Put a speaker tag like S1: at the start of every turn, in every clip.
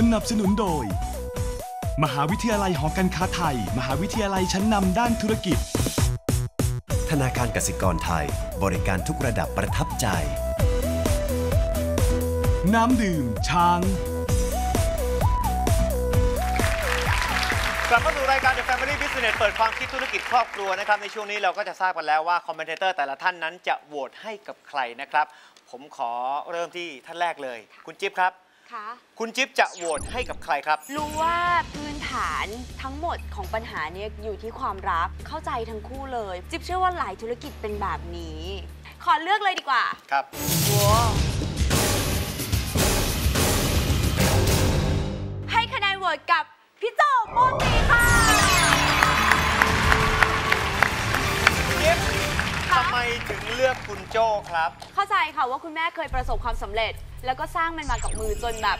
S1: สนับสนุนโดย มหาวิทยาลัยหอการค้าไทย มหาวิทยาลัยชั้นนำด้านธุรกิจ
S2: ธนาคารกสิกรไทย บริการทุกระดับประทับใจ
S1: น้ำดื่มช้าง
S3: กลับเข้าสู่รายการ The Family Business เปิดความคิดธุรกิจครอบครัวนะครับ ในช่วงนี้เราก็จะทราบกันแล้วว่าคอมเมนเตอร์แต่ละท่านนั้นจะโหวตให้กับใครนะครับ ผมขอเริ่มที่ท่านแรกเลย คุณจิ๊บครับ
S4: คะ
S3: คุณจิ๊บจะโหวตให้กับใครครับ
S4: รู้ว่าพื้นฐานทั้งหมดของปัญหาเนี้อยู่ที่ความรักเข้าใจทั้งคู่เลย จิ๊บเชื่อว่าหลายธุรกิจเป็นแบบนี้ ขอเลือกเลยดีกว่า
S3: ครับ
S4: ว้าวให้คะแนนโหวตกับพี่โจโมตีค่ะ
S3: จิ๊บทำไมถึงเลือกคุณโจ้ครับ
S4: เข้าใจค่ะว่าคุณแม่เคยประสบความสำเร็จ แล้วก็สร้างมันมากับมือจนแบบ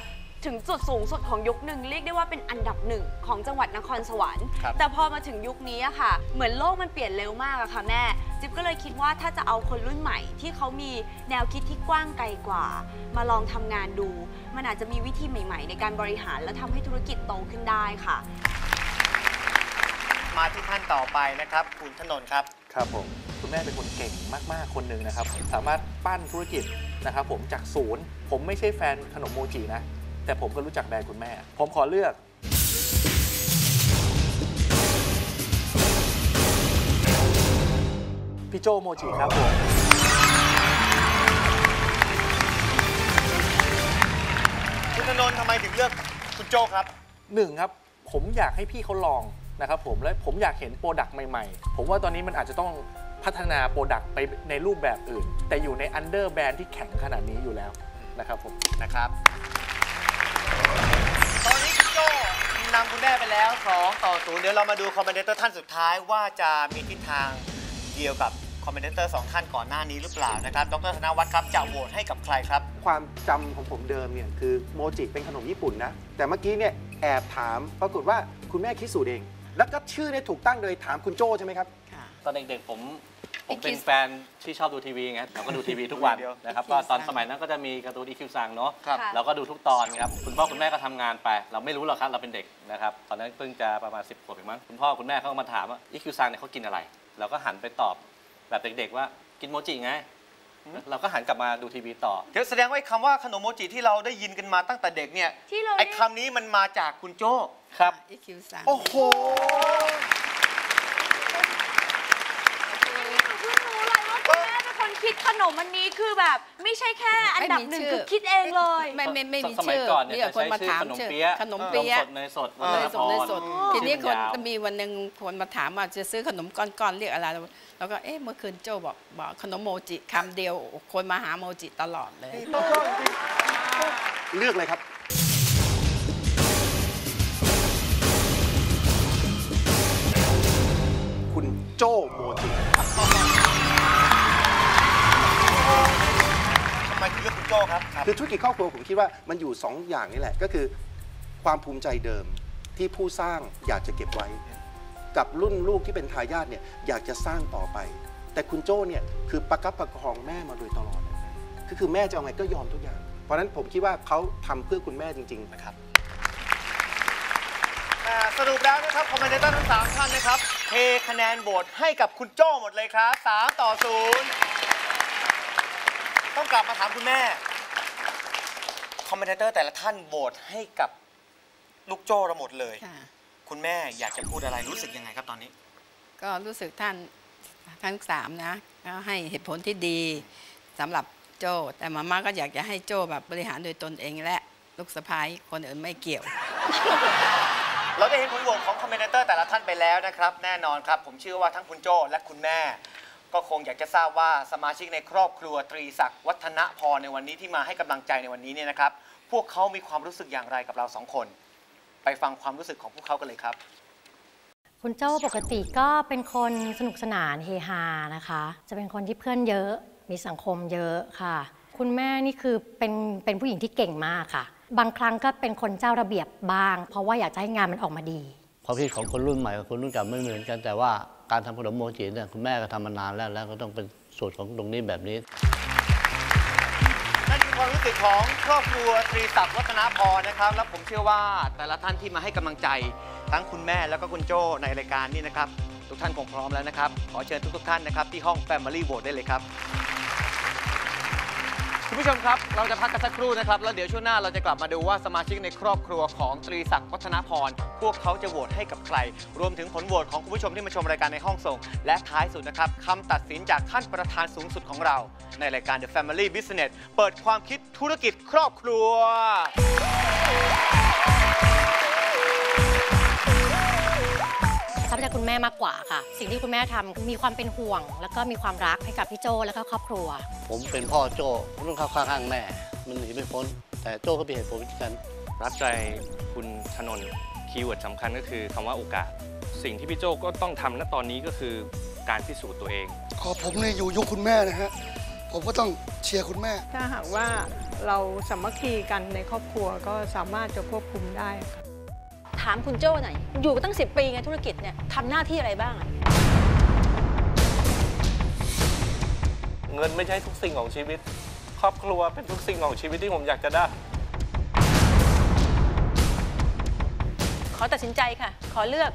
S4: ถึงจุดสูงสุดของยุคหนึ่งเรียกได้ว่าเป็นอันดับหนึ่งของจังหวัดนครสวรรค์
S3: ครับ
S4: แต่พอมาถึงยุคนี้อะค่ะ เหมือนโลกมันเปลี่ยนเร็วมากอะค่ะแม่ จิ๊บก็เลยคิดว่าถ้าจะเอาคนรุ่นใหม่ที่เขามีแนวคิดที่กว้างไกลกว่า มาลองทำงานดู มันอาจจะมีวิธีใหม่ ๆ ในการบริหารและทำให้ธุรกิจโตขึ้นได้ค่ะ
S3: มาที่ท่านต่อไปนะครับ คุณถนนครับ
S5: ครับผมคุณแม่เป็นคนเก่งมากๆคนหนึ่งนะครับ สามารถปั้นธุรกิจนะครับผมจากศูนย์ ผมไม่ใช่แฟนขนมโมจินะ แต่ผมก็รู้จักแบรนด์คุณแม่ ผมขอเลือกพี่โจโมจิครับผม
S3: คุณถนนทำไมถึงเลือกคุณโจ้ครับ
S5: หนึ่งครับ ผมอยากให้พี่เขาลอง นะครับผมและผมอยากเห็นโปรดักต์ใหม่ๆ ผมว่าตอนนี้มันอาจจะต้องพัฒนาโปรดักต์ไปในรูปแบบอื่น แต่อยู่ในอันเดอร์แบรนด์ที่แข็งขนาดนี้อยู่แล้วนะครับผม
S3: นะครับ ตอนนี้คุณโจ้นำคุณแม่ไปแล้ว 2 ต่อ0เดี๋ยวเรามาดูคอมเมนเตอร์ท่านสุดท้ายว่าจะมีทิศทางเดียวกับคอมเมนเตอร์สองท่านก่อนหน้านี้หรือเปล่านะครับ ดรธนวัฒน์ครับจะโหวตให้กับใครครับ
S6: ความจำของผมเดิมเนี่ยคือโมจิเป็นขนมญี่ปุ่นนะ แต่เมื่อกี้เนี่ยแอบถามปรากฏว่าคุณแม่คิดสูตรเอง แล้วก็ชื่อเนี่ยถูกตั้งโดยถามคุณโจใช่ไหมครับ
S7: ตอนเด็กๆผมผมเป็นแฟนที่ชอบดูทีวีไงเราก็ดูทีวีทุกวัน
S3: เดียว
S7: นะครับก็ตอนสมัยนั้นก็จะมีการ์ตูนอีคิวซังเนาะ
S3: ครับ
S4: ค่ะ
S7: เราก็ดูทุกตอนครับคุณพ่อคุณแม่ก็ทำงานไป เราไม่รู้หรอกครับเราเป็นเด็กนะครับตอนนั้นเพิ่งจะประมาณ 10ขวบเองมั้งคุณพ่อคุณแม่เขาก็มาถามว่าอีคิวซังเนี่ยเขากินอะไร เราก็หันไปตอบแบบเด็กๆว่ากินโมจิไง เราก็หันกลับมาดูทีวีต่อ
S3: เดี๋ยวแสดงว่าไอ้คำว่าขนมโมจิที่เราได้ยินกันมาตั้งแต่เด็กเนี่ย
S4: ที่เรา
S3: ไอ้คำนี้มันมาจากคุณโจ้
S7: ครับ
S8: อีคิวซัง
S6: โอ้โห
S4: เพิ่งรู้เลยว่าคุณแม่เป็นค นคิดขนมอันนี้คือแบบไม่ใช่แค่อันดับหนึ่งคือคิดเองเลย
S8: ไม่ไม่ไม่มี
S7: สมัย
S8: ชื่อ
S7: ก่อนเนี่ย
S8: เรียก
S7: จะ
S8: คน
S7: ใช้
S8: มา
S7: ชื่อ
S8: ถาม
S7: ขนม
S8: ชื่อ
S7: เปี๊ยะ
S8: ขนมเปี๊ยะ
S7: สดเนยสด
S3: เออ
S8: เนยสดเนยสด
S4: อ๋อ
S8: ทีนี้คน
S7: ชื่อยาว
S8: จะมีวันหนึ่งคนมาถามว่าจะซื้อขนมก้อนๆเรียกอะไรแล้วก็เอ๊ะเมื่อคืนโจบอกบอกขนมโมจิคำเดียวคนมาหาโมจิตลอดเลย
S6: เลือกเลยครับ คุณโจโมำ
S3: ไมถึงเลือกคุณโจ้ครับครับ
S6: คือธุรกิจครอบครัวผมคิดว่ามันอยู่ 2 อย่างนี่แหละ ก็คือ ความภูมิใจเดิมที่ผู้สร้างอยากจะเก็บไว้ กับรุ่นลูกที่เป็นทายาทเนี่ยอยากจะสร้างต่อไป แต่คุณโจ้เนี่ยคือประคับประคองแม่มาโดยตลอดคือคือแม่จะเอาไงก็ยอมทุกอย่าง เพราะฉะนั้นผมคิดว่าเขาทำเพื่อคุณแม่จริง ๆ นะครับ
S3: อ่าสรุปแล้วนะครับคอมเมนเตอร์ทั้งสามท่านนะครับเทคะแนนโหวตให้กับคุณโจ้หมดเลยครับ3ต่อ0 ต้องกลับมาถามคุณแม่ คอมเมนเตอร์แต่ละท่านโหวตให้กับลูกโจ้เราหมดเลย
S8: ค่ะ
S3: คุณแม่อยากจะพูดอะไรรู้สึกยังไงครับตอนนี้
S8: ก็รู้สึกท่านทั้งสามนะก็ให้เหตุผลที่ดีสำหรับโจแต่มาม่าก็อยากจะให้โจแบบบริหารโดยตนเองและลูกสะพ้ายคนอื่นไม่เกี่ยว
S3: เราได้เห็นผลโหวตของคอมเมนเตอร์แต่ละท่านไปแล้วนะครับ แน่นอนครับ ผมเชื่อว่าทั้งคุณโจ้และคุณแม่ ก็คงอยากจะทราบว่าสมาชิกในครอบครัวตรีศักดิ์วัฒนพรในวันนี้ที่มาให้กำลังใจในวันนี้เนี่ยนะครับ พวกเขามีความรู้สึกอย่างไรกับเราสองคน ไปฟังความรู้สึกของพวกเขากันเลยครับ
S9: คุณโจ้ปกติก็เป็นคนสนุกสนานเฮฮานะคะ จะเป็นคนที่เพื่อนเยอะมีสังคมเยอะค่ะ คุณแม่นี่คือเป็นเป็นผู้หญิงที่เก่งมากค่ะ บางครั้งก็เป็นคนเจ้าระเบียบบ้าง เพราะว่าอยากจะให้งานมันออกมาดี
S10: ความคิดของคนรุ่นใหม่กับคนรุ่นเก่าไม่เหมือนกันแต่ว่า การทำขนมโมจิเนี่ยคุณแม่ก็ทำมานานแล้ว แล้วก็ต้องเป็นสูตรของตรงนี้แบบนี้
S3: นั่นคือความรู้สึกของครอบครัวตรีศักดิ์วัฒนาพรนะครับ และผมเชื่อว่าแต่ละท่านที่มาให้กำลังใจ ทั้งคุณแม่แล้วก็คุณโจในรายการนี้นะครับ ทุกท่านคงพร้อมแล้วนะครับ ขอเชิญทุกๆท่านนะครับที่ห้อง Family Vote ได้เลยครับ คุณผู้ชมครับ เราจะพักกันสักครู่นะครับ แล้วเดี๋ยวช่วงหน้าเราจะกลับมาดูว่าสมาชิกในครอบครัวของตรีศักดิ์วัฒนพร พวกเขาจะโหวตให้กับใคร รวมถึงผลโหวตของคุณผู้ชมที่มาชมรายการในห้องส่ง และท้ายสุดนะครับคำตัดสินจากท่านประธานสูงสุดของเรา ในรายการ The Family Business เปิดความคิดธุรกิจครอบครัว
S9: ทราบจากคุณแม่มากกว่าค่ะ สิ่งที่คุณแม่ทำมีความเป็นห่วง แล้วก็มีความรักให้กับพี่โจแล้วก็ครอบครัว
S10: ผมเป็นพ่อโจ้ผมต้องเข้าข้างๆแม่ มันหนีไม่พ้น แต่โจ้ก็มีเหตุผลเหมือนกัน
S11: รับใจคุณธนนท์คีย์เวิร์ดสำคัญก็คือคำว่าโอกาส สิ่งที่พี่โจก็ต้องทำณตอนนี้ก็คือการพิสูจน์ตัวเอง
S12: ขอผมเนี่ยอยู่ยุคคุณแม่นะฮะผมก็ต้องเชียร์คุณแม่
S13: ถ้าหากว่าเราสามัคคีกันในครอบครัวก็สามารถจะควบคุมได้ค่ะ
S14: ถามคุณโจ้หน่อย อยู่ตั้ง 10 ปีไงธุรกิจเนี่ยทำหน้าที่อะไรบ้างอะ
S7: เงินไม่ใช่ทุกสิ่งของชีวิต ครอบครัวเป็นทุกสิ่งของชีวิตที่ผมอยากจะได้
S14: ขอตัดสินใจค่ะ ขอเลือก